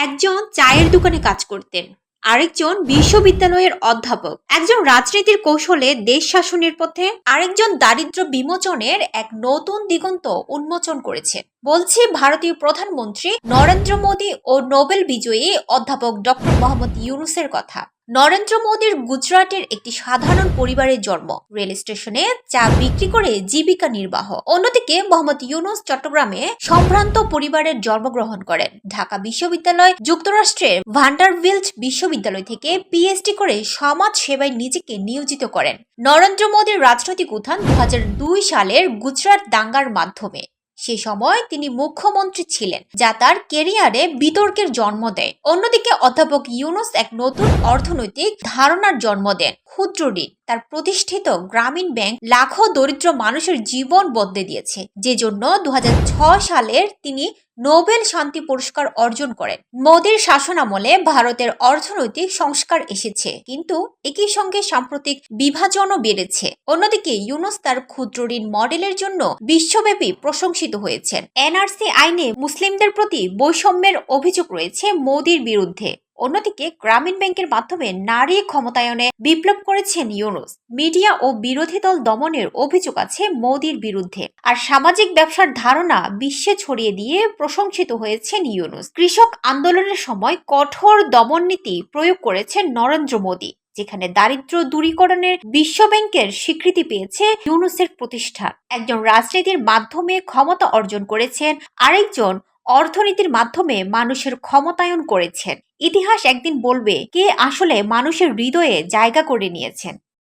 একজন চায়ের দোকানে কাজ করতেন, আরেকজন বিশ্ববিদ্যালয়ের অধ্যাপক। একজন রাজনীতির কৌশলে দেশ শাসনের পথে, আরেকজন দারিদ্র বিমোচনের এক নতুন দিগন্ত উন্মোচন করেছে। বলছে ভারতীয় প্রধানমন্ত্রী নরেন্দ্র মোদী ও নোবেল বিজয়ী অধ্যাপক ডক্টর মোহাম্মদ ইউনুসের কথা। নরেন্দ্র মোদীর গুজরাটের একটি সাধারণ পরিবারের জন্ম। রেল স্টেশনে চা বিক্রি করে জীবিকা নির্বাহ। অন্যদিকে মোহাম্মদ ইউনুস চট্টগ্রামে সম্ভ্রান্ত পরিবারের জন্মগ্রহণ করেন। ঢাকা বিশ্ববিদ্যালয় যুক্তরাষ্ট্রের ভান্ডারভিল্ট বিশ্ববিদ্যালয় থেকে পিএইচডি করে সমাজ সেবায় নিজেকে নিয়োজিত করেন। নরেন্দ্র মোদীর রাজনৈতিক উত্থান দু হাজার দুই সালের গুজরাট দাঙ্গার মাধ্যমে। সে সময় তিনি মুখ্যমন্ত্রী ছিলেন, যা তার কেরিয়ারে বিতর্কের জন্ম দেয়। অন্যদিকে অধ্যাপক ইউনুস এক নতুন অর্থনৈতিক ধারণার জন্ম দেন। ক্ষুদ্র ঋণ। তার প্রতিষ্ঠিত গ্রামীণ ব্যাংক লাখো দরিদ্র মানুষের জীবন বদলে দিয়েছে, যে জন্য দু সালের তিনি নোবেল শান্তি পুরস্কার অর্জন করেন। মোদীর শাসনামলে ভারতের অর্থনৈতিক সংস্কার এসেছে, কিন্তু একই সঙ্গে সাম্প্রতিক বিভাজনও বেড়েছে। অন্যদিকে ইউনুস তার ক্ষুদ্র ঋণ মডেলের জন্য বিশ্বব্যাপী প্রশংসিত হয়েছেন। এনআরসি আইনে মুসলিমদের প্রতি বৈষম্যের অভিযোগ রয়েছে মোদীর বিরুদ্ধে। অন্যদিকে গ্রামীণ ব্যাংকের মাধ্যমে নারী ক্ষমতায়নে বিপ্লব করেছেন ইউনুস। মিডিয়া ও বিরোধী দল দমনের অভিযোগ আছে মোদীর বিরুদ্ধে। আর সামাজিক ব্যবসার ধারণা বিশ্বে ছড়িয়ে দিয়ে প্রশংসিত হয়েছেন ইউনুস। কৃষক আন্দোলনের সময় কঠোর দমন নীতি প্রয়োগ করেছেন নরেন্দ্র মোদী, যেখানে দারিদ্র দূরীকরণের বিশ্ব ব্যাংকের স্বীকৃতি পেয়েছে ইউনুসের প্রতিষ্ঠান। একজন রাজনীতির মাধ্যমে ক্ষমতা অর্জন করেছেন আরেকজন অর্থনীতির মাধ্যমে মানুষের ক্ষমতায়ন করেছেন। ইতিহাস একদিন বলবে কে আসলে মানুষের হৃদয়ে জায়গা করে নিয়েছেন।